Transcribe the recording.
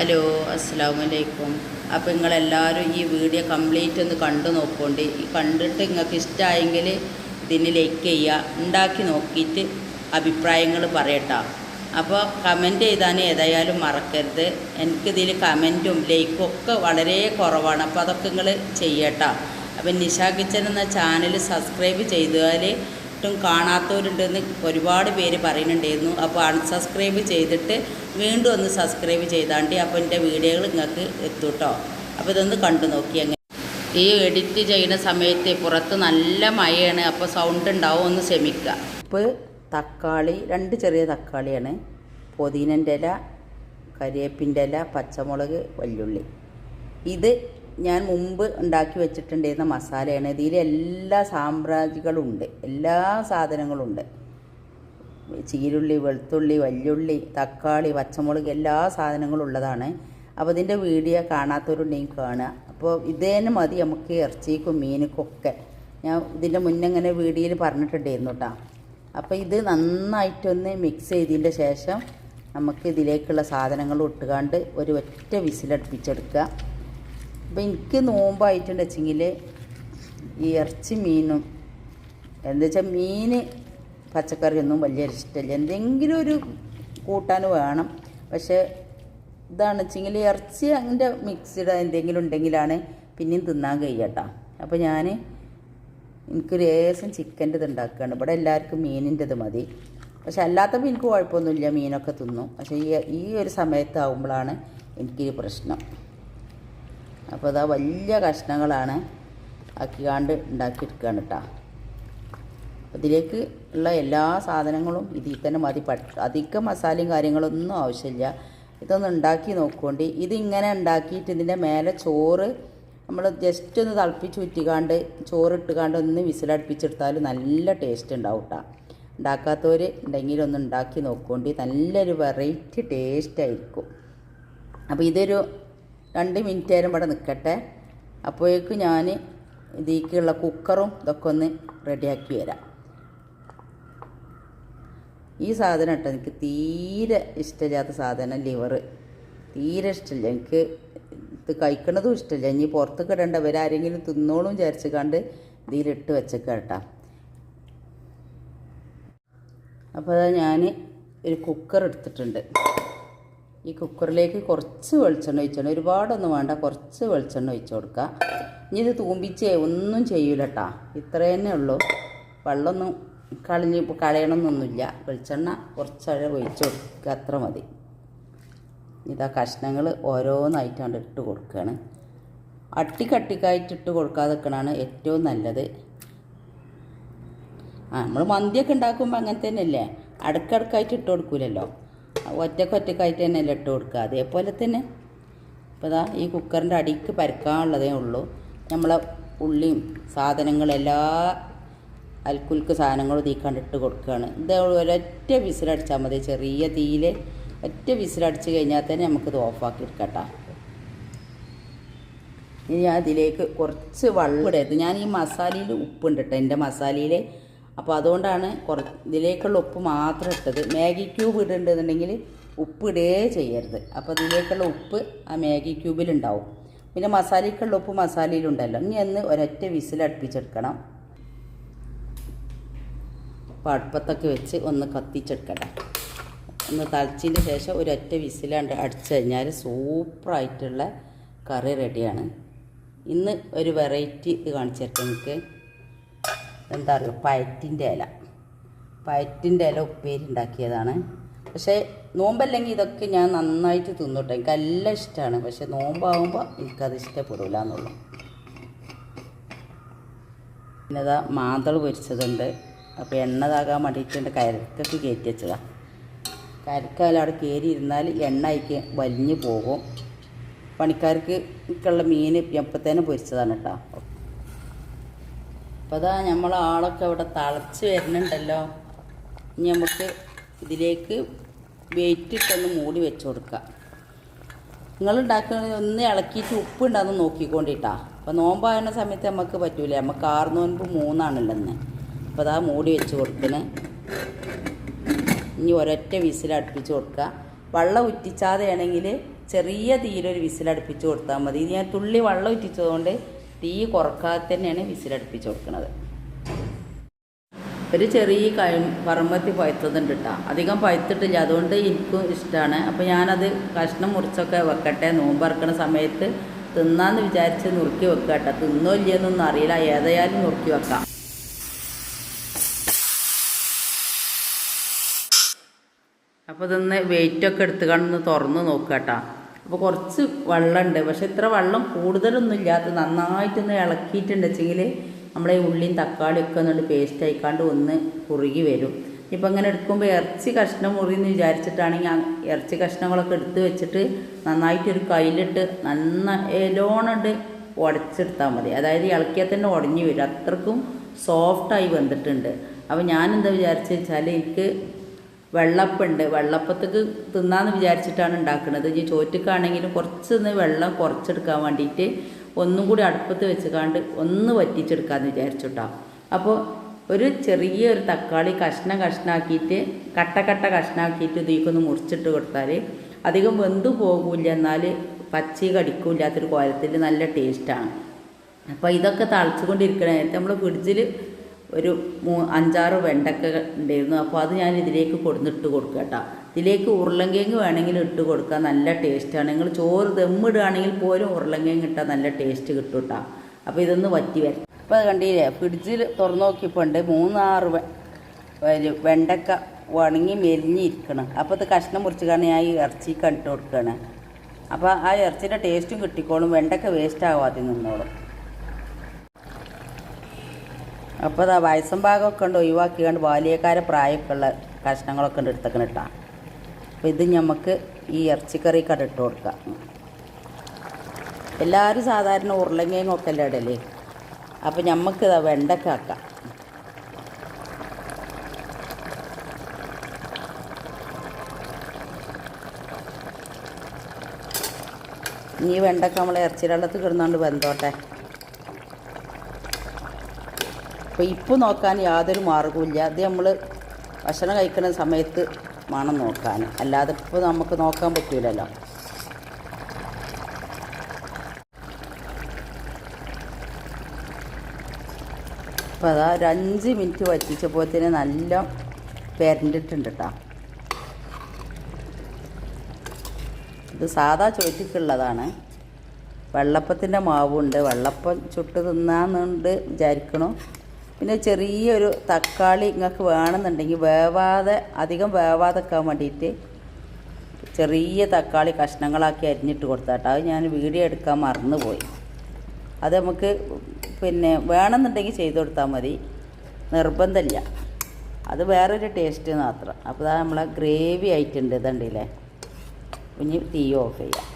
Hello അസ്സാം വലൈക്കും അപ്പോൾ നിങ്ങളെല്ലാവരും ഈ വീഡിയോ കംപ്ലീറ്റ് ഒന്ന് കണ്ടു നോക്കുകൊണ്ട് ഈ കണ്ടിട്ട് നിങ്ങൾക്ക് ഇഷ്ടമായെങ്കിൽ ഇതിന് ലൈക്ക് ചെയ്യുക ഉണ്ടാക്കി നോക്കിയിട്ട് അഭിപ്രായങ്ങൾ പറയട്ടോ. അപ്പോൾ കമന്റ് ചെയ്താൽ ഏതായാലും മറക്കരുത്. എനിക്കിതിൽ കമന്റും ലൈക്കും ഒക്കെ വളരെ കുറവാണ്. അപ്പോൾ അതൊക്കെ നിങ്ങൾ ചെയ്യട്ടോ. അപ്പം നിഷ കിച്ചൻ എന്ന ചാനൽ സബ്സ്ക്രൈബ് ചെയ്താൽ ഒട്ടും കാണാത്തവരുണ്ടെന്ന് ഒരുപാട് പേര് പറയുന്നുണ്ടായിരുന്നു. അപ്പോൾ അൺസബ്സ്ക്രൈബ് ചെയ്തിട്ട് വീണ്ടും ഒന്ന് സബ്സ്ക്രൈബ് ചെയ്താണ്ട് അപ്പോൾ എന്റെ വീഡിയോകൾ നിങ്ങൾക്ക് എത്തും കേട്ടോ അപ്പോൾ ഇതൊന്ന് കണ്ടു നോക്കി അങ്ങനെ ഈ എഡിറ്റ് ചെയ്യുന്ന സമയത്ത് പുറത്ത് നല്ല മഴയാണ് അപ്പോൾ സൗണ്ട് ഉണ്ടാവും ഒന്ന് ക്ഷമിക്കുക. ഇപ്പോൾ തക്കാളി രണ്ട് ചെറിയ തക്കാളിയാണ്. പുതിനന്റെ ഇല കരിവേപ്പിന്റെ ഇല പച്ചമുളക് വെല്ലുള്ളി ഇത് ഞാൻ മുമ്പ് ഉണ്ടാക്കി വെച്ചിട്ടുണ്ടായിരുന്ന മസാലയാണ്. ഇതിൽ എല്ലാ സാമ്രാജ്യങ്ങളും ഉണ്ട് എല്ലാ സാധനങ്ങളും ഉണ്ട് ചീരുള്ളി വെളുത്തുള്ളി വല്യുള്ളി തക്കാളി പച്ചമുളക് എല്ലാ സാധനങ്ങളും ഉള്ളതാണ് അപ്പോൾ ഇതിന്റെ വീഡിയോ കാണാത്തവരുണ്ടെങ്കിൽ കാണുക. അപ്പോൾ ഇത് തന്നെ മതി നമുക്ക് ഇറച്ചിക്കും മീനിക്കും ഒക്കെ. ഞാൻ ഇതിന്റെ മുന്നേ ഇങ്ങനെ വീഡിയോയിൽ പറഞ്ഞിട്ടുണ്ടായിരുന്നു കേട്ടോ. അപ്പോൾ ഇത് നന്നായിട്ടൊന്ന് മിക്സ് ചെയ്തതിന്റെ ശേഷം നമുക്ക് ഇതിലേക്കുള്ള സാധനങ്ങൾ ഇട്ടുകാണ്ട് ഒരു ഒറ്റ വിസിലടുപ്പിച്ചെടുക്കുക. അപ്പോൾ എനിക്ക് നോമ്പായിട്ടുണ്ട് വെച്ചെങ്കിൽ ഈ ഇറച്ചി മീനും. എന്താ വെച്ചാൽ മീൻ പച്ചക്കറിയൊന്നും വലിയ ഇഷ്ടമില്ല. എന്തെങ്കിലും ഒരു കൂട്ടാൻ വേണം. പക്ഷേ ഇതാണ് വെച്ചെങ്കിൽ ഇറച്ചി അതിന്റെ മിക്സ്ഡ് എന്തെങ്കിലും ഉണ്ടെങ്കിലാണ് പിന്നെയും തിന്നാൻ കഴിയട്ടോ അപ്പോൾ ഞാൻ എനിക്ക് ലേശം ചിക്കന്റെ ഇത് ഉണ്ടാക്കുകയാണ് ഇവിടെ എല്ലാവർക്കും മീനിന്റെത് മതി. പക്ഷെ അല്ലാത്തപ്പോൾ എനിക്ക് കുഴപ്പമൊന്നുമില്ല. മീനൊക്കെ തിന്നും. പക്ഷേ ഈ ഈ ഒരു സമയത്താവുമ്പോഴാണ് എനിക്കൊരു പ്രശ്നം. അപ്പോൾ അതാ വലിയ കഷ്ണങ്ങളാണ് ആക്കിക്കാണ്ട് ഉണ്ടാക്കിയെടുക്കുകയാണ് കേട്ടോ ഇതിലേക്ക് ഉള്ള എല്ലാ സാധനങ്ങളും ഇതിൽ തന്നെ മതി. അധികം മസാലയും കാര്യങ്ങളൊന്നും ആവശ്യമില്ല. ഇതൊന്ന് ഉണ്ടാക്കി നോക്കുകൊണ്ട് ഇതിങ്ങനെ ഉണ്ടാക്കിയിട്ട് ഇതിന്റെ മേലെ ചോറ് നമ്മൾ ജസ്റ്റ് ഒന്ന് തിളപ്പിച്ച് ഉറ്റിക്കാണ്ട് ചോറ് ഇട്ടുകാണ്ട് ഒന്ന് വിസിലടുപ്പിച്ചെടുത്താൽ നല്ല ടേസ്റ്റ് ഉണ്ടാവും കേട്ടോ ഉണ്ടാക്കാത്തവർ ഉണ്ടെങ്കിൽ ഒന്ന് ഉണ്ടാക്കി നോക്കുകൊണ്ട് നല്ലൊരു വെറൈറ്റി ടേസ്റ്റ് ആയിരിക്കും. അപ്പോൾ ഇതൊരു രണ്ട് മിനിറ്റ് നേരം ഇവിടെ നിൽക്കട്ടെ അപ്പോഴേക്കും ഞാൻ ഇതിലേക്കുള്ള കുക്കറും ഇതൊക്കെ ഒന്ന് റെഡിയാക്കി വരാം. ഈ സാധനം കേട്ടോ എനിക്ക് തീരെ ഇഷ്ടമില്ലാത്ത സാധനം ലിവർ തീരെ ഇഷ്ടമില്ല. എനിക്ക് ഇത് കഴിക്കണതും ഇഷ്ടമില്ല. ഇനി പുറത്തേക്ക് ഇടേണ്ടവർ ആരെങ്കിലും തിന്നോളും വിചാരിച്ച് കണ്ട് ഇതിലിട്ട് വെച്ചേക്ക കേട്ടോ. അപ്പോൾ ഞാൻ ഒരു കുക്കർ എടുത്തിട്ടുണ്ട്. ഈ കുക്കറിലേക്ക് കുറച്ച് വെളിച്ചെണ്ണ ഒഴിച്ചോണം ഒരുപാടൊന്നും വേണ്ട കുറച്ച് വെളിച്ചെണ്ണ ഒഴിച്ചു കൊടുക്കുക ഇനി ഇത് തൂമ്പിച്ചേ ഒന്നും ചെയ്യൂല കേട്ടാ ഇത്ര തന്നെ ഉള്ളൂ. വെള്ളമൊന്നും കളഞ്ഞ് കളയണമെന്നൊന്നുമില്ല വെളിച്ചെണ്ണ കുറച്ചഴ ഒഴിച്ചു കൊടുക്കുക അത്ര മതി. ഇതാ കഷ്ണങ്ങൾ ഓരോന്നായിട്ടാണ് ഇട്ട് കൊടുക്കുകയാണ് അട്ടിക്കട്ടിക്കായിട്ട് ഇട്ട് കൊടുക്കാതെ നിൽക്കണതാണ് ഏറ്റവും നല്ലത്. ആ നമ്മൾ മന്തിയൊക്കെ ഉണ്ടാക്കുമ്പോൾ അങ്ങനെ തന്നെയല്ലേ അടുക്കടുക്കായിട്ട് ഇട്ട് കൊടുക്കൂലല്ലോ. ഒറ്റയ്ക്ക് ഒറ്റക്കായിട്ട് അല്ല ഇട്ട് കൊടുക്കുക. അതേപോലെ തന്നെ ഇപ്പോൾ ഇതാ ഈ കുക്കറിന്റെ അടിക്ക് പരക്കാനുള്ളതേ ഉള്ളൂ. നമ്മളെ ഉള്ളിയും സാധനങ്ങളെല്ലാ അൽക്കുൽക്ക് സാധനങ്ങളും തീ കണ്ടിട്ട് കൊടുക്കുകയാണ്. ഇത് ഒരൊറ്റ വിസിലടിച്ചാൽ മതി. ചെറിയ തീയിൽ ഒറ്റ വിസിലടിച്ച് കഴിഞ്ഞാൽ തന്നെ നമുക്കിത് ഓഫാക്കി എടുക്കട്ടോ. ഇനി അതിലേക്ക് കുറച്ച് വെള്ളം ഇടരുത്. ഞാൻ ഈ മസാലയിൽ ഉപ്പുണ്ട് കേട്ടോ. എന്റെ മസാലയിൽ അപ്പോൾ അതുകൊണ്ടാണ് കുറ ഇതിലേക്കുള്ള ഉപ്പ് മാത്രം ഇട്ടത്. മാഗി ക്യൂബ് ഇടുന്നുണ്ടെന്നുണ്ടെങ്കിൽ ഉപ്പ് ഇടേ ചെയ്യരുത്. അപ്പോൾ ഇതിലേക്കുള്ള ഉപ്പ് ആ മാഗി ക്യൂബിലുണ്ടാവും. പിന്നെ മസാലയ്ക്കുള്ള ഉപ്പ് മസാലയിലുണ്ടല്ലോ. ഇനി ഒന്ന് ഒരൊറ്റ വിസിൽ അടുപ്പിച്ചെടുക്കണം. അപ്പോൾ അടുപ്പത്തൊക്കെ വെച്ച് ഒന്ന് കത്തിച്ചെടുക്കട്ടെ. ഒന്ന് തളിച്ചതിന് ശേഷം ഒരൊറ്റ വിസിലാണ്ട് അടിച്ചു കഴിഞ്ഞാൽ സൂപ്പറായിട്ടുള്ള കറി റെഡിയാണ്. ഇന്ന് ഒരു വെറൈറ്റി ഇത് കാണിച്ചു തരട്ടെ എനിക്ക് എന്താ പറയുക പയറ്റിന്റെ ഇല. പയറ്റിന്റെ ഇല ഉപ്പേരി ഉണ്ടാക്കിയതാണ് പക്ഷേ നോമ്പല്ലെങ്കിൽ ഇതൊക്കെ ഞാൻ നന്നായിട്ട് തിന്നോട്ടെ. എനിക്ക് എല്ലാം ഇഷ്ടമാണ് പക്ഷേ നോമ്പാകുമ്പോൾ എനിക്കത് ഇഷ്ടപ്പെടില്ല എന്നുള്ളു പിന്നെ ഇതാ മാന്തൾ പൊരിച്ചതുണ്ട്. അപ്പോൾ എണ്ണതാകാൻ വേണ്ടിയിട്ടുണ്ട് കരക്കൊക്കെ കയറ്റി വെച്ചതാണ് കരക്കാൽ അവിടെ കയറി ഇരുന്നാൽ എണ്ണ അയക്ക് വലിഞ്ഞു പോകും. പണിക്കാർക്ക് ഉള്ള മീൻ എപ്പോഴത്തേനും പൊരിച്ചതാണ് കേട്ടോ. അപ്പോൾ അതാ നമ്മൾ ആളൊക്കെ ഇവിടെ തളച്ച് വരുന്നുണ്ടല്ലോ. ഇനി നമുക്ക് ഇതിലേക്ക് വെയിറ്റ് ഇട്ടൊന്ന് മൂടി വെച്ച് കൊടുക്കാം. നിങ്ങൾ ഉണ്ടാക്കുന്നത് ഒന്ന് ഇളക്കിയിട്ട് ഉപ്പ് ഉണ്ടാകുന്ന നോക്കിക്കൊണ്ടിട്ടാ. അപ്പോൾ നോമ്പാകുന്ന സമയത്ത് നമുക്ക് പറ്റൂല. നമുക്ക് ആറ് നോൻപ് മൂന്നാണല്ലോ ഇന്ന് അപ്പോൾ അതാ മൂടി വെച്ച് കൊടുക്കണേ. ഇനി ഒരൊറ്റ വിസിൽ അടുപ്പിച്ച് കൊടുക്കുക വെള്ളം ഉറ്റിച്ചാതെയാണെങ്കിൽ ചെറിയ തീയിലൊരു വിസിലടുപ്പിച്ച് കൊടുത്താൽ മതി. ഇത് ഞാൻ തുള്ളി വെള്ളം ഇറ്റിച്ചതുകൊണ്ട് തീ കുറക്കാതെ തന്നെയാണ് വിസിലടുപ്പിച്ച് കൊടുക്കുന്നത് ഒരു ചെറിയ കഴി പറമ്പത്തി പഴുത്തതുണ്ട് കേട്ടോ അധികം പഴുത്തിട്ടില്ല. അതുകൊണ്ട് എനിക്കും ഇഷ്ടമാണ് അപ്പോൾ ഞാനത് കഷ്ണം മുറിച്ചൊക്കെ വെക്കട്ടെ. നോമ്പറക്കണ സമയത്ത് തിന്നാന്ന് വിചാരിച്ച് നുറുക്കി വെക്കുക കേട്ടോ തിന്നോ ഇല്ലയെന്നൊന്നും അറിയില്ല. ഏതായാലും നുറുക്കി വെക്കാം. അപ്പോൾ ഇതൊന്ന് വെയിറ്റൊക്കെ എടുത്ത് കണ്ടൊന്ന് തുറന്ന് നോക്കുക കേട്ടോ അപ്പോൾ കുറച്ച് വെള്ളമുണ്ട് പക്ഷെ ഇത്ര വെള്ളം കൂടുതലൊന്നും ഇല്ലാത്ത നന്നായിട്ടൊന്ന് ഇളക്കിയിട്ടുണ്ട്. വെച്ചെങ്കിൽ നമ്മളെ ഈ ഉള്ളിയും തക്കാളിയും ഒക്കെ ഒന്നുകൊണ്ട് പേസ്റ്റ് ആയിക്കാണ്ട് ഒന്ന് കുറുകി വരും. ഇപ്പം ഇങ്ങനെ എടുക്കുമ്പോൾ ഇറച്ചി കഷ്ണം മുറിയെന്ന് വിചാരിച്ചിട്ടാണെങ്കിൽ ഇറച്ചി കഷ്ണങ്ങളൊക്കെ എടുത്ത് വെച്ചിട്ട് നന്നായിട്ടൊരു കയ്യിലിട്ട് നന്നായിലോണിട്ട് ഉടച്ചെടുത്താൽ മതി. അതായത് ഇളക്കിയാൽ തന്നെ ഉടഞ്ഞു വരും. അത്രക്കും സോഫ്റ്റായി വന്നിട്ടുണ്ട്. അപ്പോൾ ഞാനെന്താ വിചാരിച്ചു വെച്ചാൽ എനിക്ക് വെള്ളപ്പുണ്ട്. വെള്ളപ്പത്തേക്ക് തിന്നാന്ന് വിചാരിച്ചിട്ടാണ് ഉണ്ടാക്കുന്നത് ചോറ്റുക്കാണെങ്കിലും ചോറ്റക്കാണെങ്കിലും കുറച്ചൊന്ന് വെള്ളം കുറച്ചെടുക്കാൻ വേണ്ടിയിട്ട് ഒന്നും കൂടി അടുപ്പത്ത് വെച്ചുകാണ്ട് ഒന്ന് വറ്റിച്ചെടുക്കാമെന്ന് വിചാരിച്ചിട്ടാണ് അപ്പോൾ ഒരു ചെറിയ ഒരു തക്കാളി കഷ്ണം കഷ്ണാക്കിയിട്ട് കട്ട കട്ട കഷ്ണാക്കിയിട്ട് ഇതിലേക്കൊന്ന് മുറിച്ചിട്ട് കൊടുത്താൽ അധികം വെന്തു പോകില്ല എന്നാൽ പച്ചി കടിക്കില്ലാത്തൊരു കോലത്തിൽ നല്ല ടേസ്റ്റാണ് അപ്പോൾ ഇതൊക്കെ തളിച്ചുകൊണ്ടിരിക്കണേ നേരത്തെ നമ്മൾ ഫ്രിഡ്ജിൽ ഒരു മൂ അഞ്ചാറ് വെണ്ടക്ക ഉണ്ടായിരുന്നു. അപ്പോൾ അത് ഞാൻ ഇതിലേക്ക് കൊടുന്നിട്ട് കൊടുക്കുക കേട്ടോ. ഇതിലേക്ക് ഉരുളങ്കിഴങ്ങ് വേണമെങ്കിൽ ഇട്ട് കൊടുക്കുക നല്ല ടേസ്റ്റാണ് നിങ്ങൾ ചോറ് ദമ്മിടുകയാണെങ്കിൽ പോലും ഉരുളങ്കിഴങ്ങ് ഇട്ടാൽ നല്ല ടേസ്റ്റ് കിട്ടും കേട്ടോ. അപ്പോൾ ഇതൊന്ന് വറ്റി വരും അപ്പോൾ അത് കണ്ടില്ലേ ഫ്രിഡ്ജിൽ തുറന്നു നോക്കിയപ്പോൾ ഉണ്ട് മൂന്നാറ് വെണ്ടക്ക ഉണങ്ങി മെലിഞ്ഞിരിക്കണം. അപ്പോൾ ഇത് കഷ്ണം മുറിച്ച് കാണി ഞാൻ ഈ ഇറച്ചി കണ്ടിട്ട് കൊടുക്കുകയാണ് അപ്പോൾ ആ ഇറച്ചിയുടെ ടേസ്റ്റും കിട്ടിക്കോളും. വെണ്ടക്ക വേസ്റ്റ് ആവാതെ നിന്നോളും. അപ്പോൾ അതാ വയസ്സും ഭാഗമൊക്കെ ഉണ്ട് ഒഴിവാക്കിയാണ്ട് ബാല്യക്കാരെ പ്രായമൊക്കെ ഉള്ള കഷ്ണങ്ങളൊക്കെ ഉണ്ട് എടുത്തേക്കണം ഇട്ടാ അപ്പോൾ ഇത് നമുക്ക് ഈ ഇറച്ചിക്കറി കട ഇട്ട് കൊടുക്കാം. എല്ലാവരും സാധാരണ ഉരുളങ്ങയൊക്കെ അല്ലേ ഇടലേ? അപ്പോൾ നമുക്ക് ഇതാ വെണ്ടക്ക ആക്കാം. ഈ വെണ്ടക്ക നമ്മൾ ഇറച്ചി വെള്ളത്തിൽ കിടന്നുകൊണ്ട് വെന്തോട്ടെ. അപ്പോൾ ഇപ്പോൾ നോക്കാൻ യാതൊരു മാർഗവുമില്ല അത് നമ്മൾ ഭക്ഷണം കഴിക്കുന്ന സമയത്ത് വേണം നോക്കാൻ. അല്ലാതെ ഇപ്പോൾ നമുക്ക് നോക്കാൻ പറ്റില്ലല്ലോ അപ്പോൾ അതാ ഒരു അഞ്ച് മിനിറ്റ് വറ്റിച്ചപ്പോഴത്തേന് നല്ല പെരണ്ടിട്ടുണ്ട് കേട്ടോ ഇത് സാധാ ചോറ്റിക്കുള്ളതാണ്. വെള്ളപ്പത്തിന്റെ മാവുണ്ട്. വെള്ളപ്പം ചുട്ട് തിന്നാന്നുണ്ട് വിചാരിക്കണു. പിന്നെ ചെറിയൊരു തക്കാളി നിങ്ങൾക്ക് വേണമെന്നുണ്ടെങ്കിൽ വേവാതെ അധികം വേവാതെക്കാൻ വേണ്ടിയിട്ട് ചെറിയ തക്കാളി കഷ്ണങ്ങളാക്കി അരിഞ്ഞിട്ട് കൊടുത്താട്ടോ അത് ഞാൻ വീഡിയോ എടുക്കാൻ മറന്നുപോയി. അത് നമുക്ക് പിന്നെ വേണമെന്നുണ്ടെങ്കിൽ ചെയ്ത് കൊടുത്താൽ മതി. നിർബന്ധമില്ല. അത് വേറൊരു ടേസ്റ്റ് മാത്രം. അപ്പോൾ അത് നമ്മളെ ഗ്രേവി ആയിട്ടുണ്ട് ഇതുണ്ടല്ലേ? ഇനി തീ ഓഫ് ചെയ്യാം.